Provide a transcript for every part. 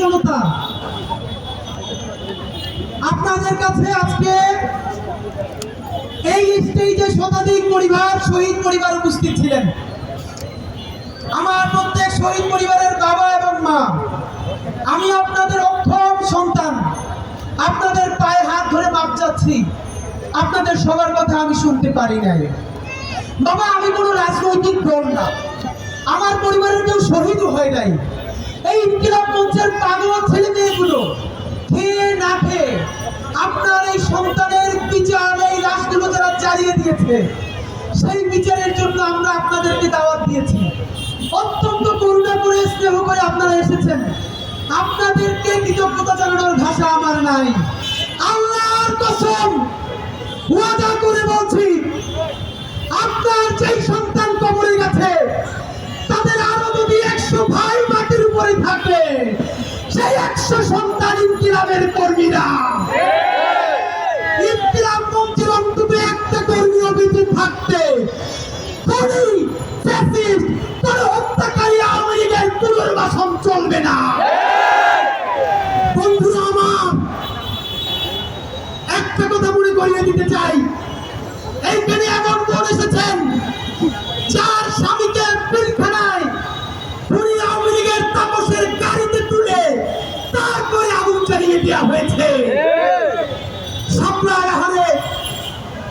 জনতা। আপনাদের কাছে আজকে এই স্টেজে শতাধিক পরিবার, শহীদ পরিবার উপস্থিত ছিলেন। আমার প্রত্যেক শহীদ পরিবারের বাবা এবং মা, আমি আপনাদের অক্ষম সন্তান। আপনাদের পায়ে হাত ধরে মাপ যাচ্ছি আপনাদের সবার কথা আমি শুনতে পারি নাই। বাবা, আমি কোনো রাজনৈতিক দল না। আমার পরিবারের কেউ শহীদ হয় নাই। এই ইনকিলাব মঞ্চের পাগল ছেলে মেয়েগুলো খেয়ে না খেয়ে আপনার এই সন্তানের বিচার এই লাশগুলো যারা জ্বালিয়ে দিয়েছে। সেই বিচারের জন্য আমরা আপনাদেরকে দাওয়াত দিয়েছি। অত্যন্ত করুণা করে, স্নেহ করে আপনারা এসেছেন। আপনাদেরকে কৃতজ্ঞতা জানানোর ভাষা আমার নাই। আল্লাহর কসম, ওয়াদা করে বলছি, আপনার যেই মাটির উপরে থাকে সেই একশো সন্তান ইনকিলাবের কর্মীরা। ইনকিলাব মঞ্চের অন্তত একটা কর্মীও বেঁচে থাকতে কোনি ফ্যাসিস্ট কোন হত্যাকারী আওয়ামী লীগের পুনর্বাসন চলবে না। বন্ধুরা আমার একটা কথা মনে করিয়ে দিতে চাই। এইখানে এমন বোন এসেছেন দেওয়া হয়েছে। সাপ্লাই হারে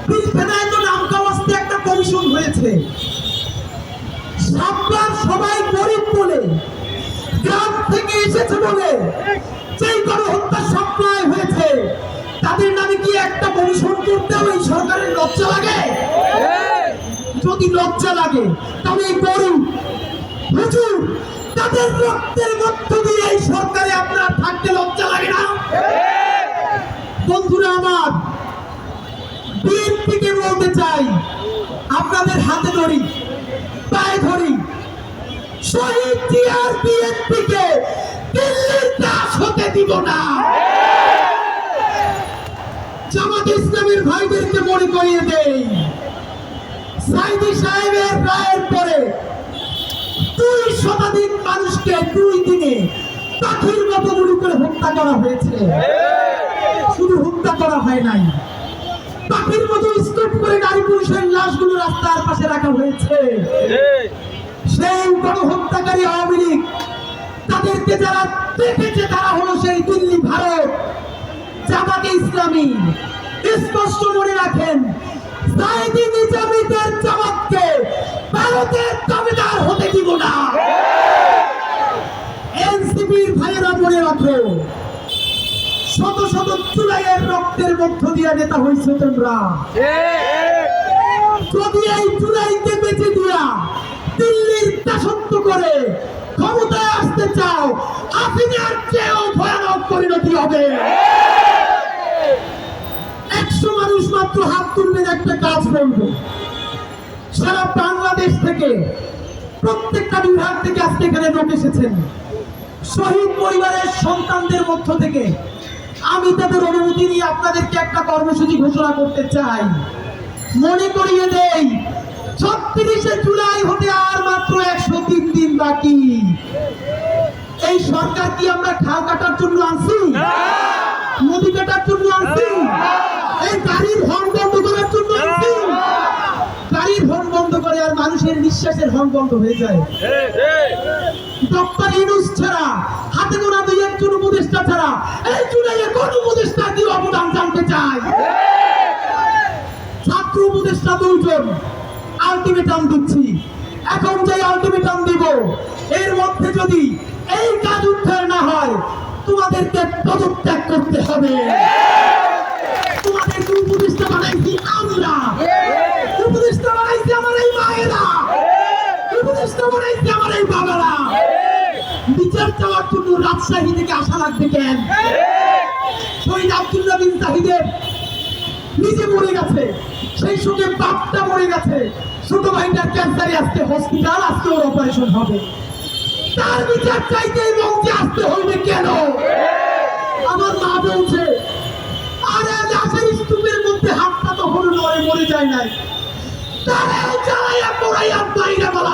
পিলখানায় তো নাম কাওয়াস্তে একটা কমিশন হয়েছে। সাপ্লার সবাই গরিব বলে গ্রাম থেকে এসেছে বলে যেই গণহত্যা সাপ্লাই হয়েছে তাদের নামে কি একটা কমিশন করতেও এই সরকারের লজ্জা লাগে? যদি লজ্জা লাগে তবে এই গরিব হুজুর তাদের রক্তের মধ্য দিয়ে এই সরকারে আপনার থাকতে না বন্ধুরা আমার, বিএনপিকে বলতে চাই, আপনাদের হাতে ধরি, পায়ে ধরি। শহীদ জিয়ার বিএনপিকে দিল্লির দাস হতে দিব না। জামাত ইসলামের ভাইদেরকে মনে করিয়ে দেই, সাইদি সাহেবের রায়ের পরে দুই শতাধিক মানুষকে দুই দিনে পাখির মতো গুলি করে হত্যা করা হয়েছে। শুধু হত্যা করা হয় নাই। পাখির মতো স্তূপ করে নারী পুরুষের লাশগুলো রাস্তার পাশে রাখা হয়েছে। সেই গণহত্যাকারী আওয়ামী লীগ, তাদেরকে যারা দেখেছে তারা হলো সেই দিল্লি ভারত, জামাতে ইসলামী। স্পষ্ট মনে রাখেন, সাইদি নিজামীদের জামাতকে ভারতের দাবিদার হতে দিব না। এনসিপির ভাইয়েরা মনে রাখো শত শত চুলাইয়ের রক্তের মধ্য দিয়ে নেতা হয়েছে তোমরা। যদি এই জুলাইকে বেঁচে দিয়া দিল্লির দাসত্ব করে ক্ষমতায় আসতে চাও, আফিনের চেয়েও ভয়ানক পরিণতি হবে। একশো মানুষ মাত্র হাত তুলবেন একটা কাজ বলব সারা বাংলাদেশ থেকে প্রত্যেকটা বিভাগ থেকে আজকে এখানে লোক এসেছেন। শহীদ পরিবারের সন্তানদের মধ্য থেকে আমি তাদের অনুমতি নিয়ে আপনাদেরকে একটা কর্মসূচি ঘোষণা করতে চাই। মনে করিয়ে দেই ছত্রিশে জুলাই হতে আর মাত্র একশো তিন দিন বাকি। এই সরকার কি আমরা খাল কাটার জন্য আনছি? নদী কাটার জন্য আনছি? এই গাড়ির হর্ন বন্ধ করার জন্য আনছি গাড়ির হর্ন বন্ধ করে আর মানুষের নিঃশ্বাসের বন্ধ হয়ে যায়। ডক্টর ইউনুস ছাড়া হাতে গোনা দুই একজন উপদেষ্টা ছাড়া, এই জুলাইয়ে কোন উপদেষ্টা কি অবদান জানতে চাই ছাত্র উপদেষ্টা দুইজন আলটিমেটাম দিচ্ছি। এখন যে আলটিমেটাম দিব, এর মধ্যে যদি এই কাজ উদ্ধার না হয়, তোমাদেরকে পদত্যাগ করতে হবে। জন্য রাজশাহী থেকে আসা লাগবে কেন? শহীদ আব্দুল্লাহ বিন জাহিদের নিজে মরে গেছে, সেই সঙ্গে বাপটা মরে গেছে। ছোট ভাইটার ক্যান্সারে আসতে হসপিটাল আজকে ওর অপারেশন হবে। তার বিচার চাইতে এই মঞ্চে আসতে হইবে কেন? আমার মা বলছে, আরে লাশের স্তূপের মধ্যে হাতটা তখন নড়ে, মরে যায় নাই। তারাও জ্বালাইয়া পড়াইয়া বাইরে বলা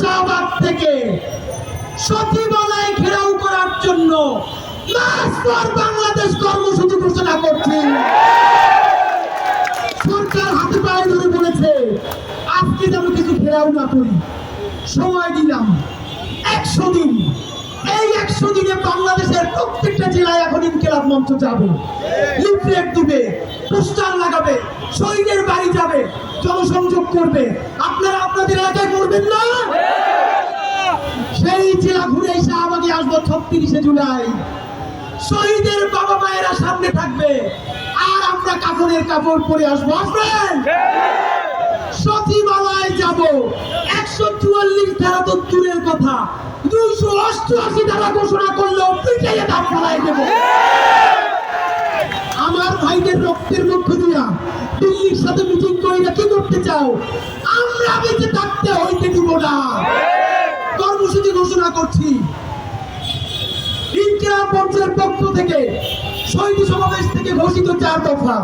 শাহবাগ থেকে সচিবালয় ঘেরাও করার জন্য বাংলাদেশ কর্মসূচি ঘোষণা করছে। সরকার হাতে পায়ে ধরে বলেছে, আজকে যেন কিছু ঘেরাও না করি। সময় দিলাম। একশো দিন। ইনকেলাব মঞ্চ যাবে। লিফলেট দিবে, পোস্টার লাগাবে শহীদের বাড়ি যাবে, জনসংযোগ করবে। আপনারা আপনাদের এলাকায় করবেন না? সেই জেলা ঘুরে এসে আমাকে আসব ছত্রিশে জুলাই। শহীদের বাবা মায়েরা সামনে থাকবে। আর আমরা কাপড়ের কাপড় পরে আসব। আসবেন? সচিবালয় যাব। একশো চুয়াল্লিশ ধারা তো দূরের কথা। দুইশো অষ্টআশি ধারা ঘোষণা করলেও পিটাইয়ে দাম ফেলাই দেব আমার ভাইদের রক্তের মধ্য দিয়া দিল্লির সাথে মিটিং করে কি করতে চাও আমরা বেঁচে থাকতে হইতে দিব না। কর্মসূচি ঘোষণা করছি। ইনকিলাব মঞ্চের পক্ষ থেকে শহীদ সমাবেশ থেকে ঘোষিত চার দফা।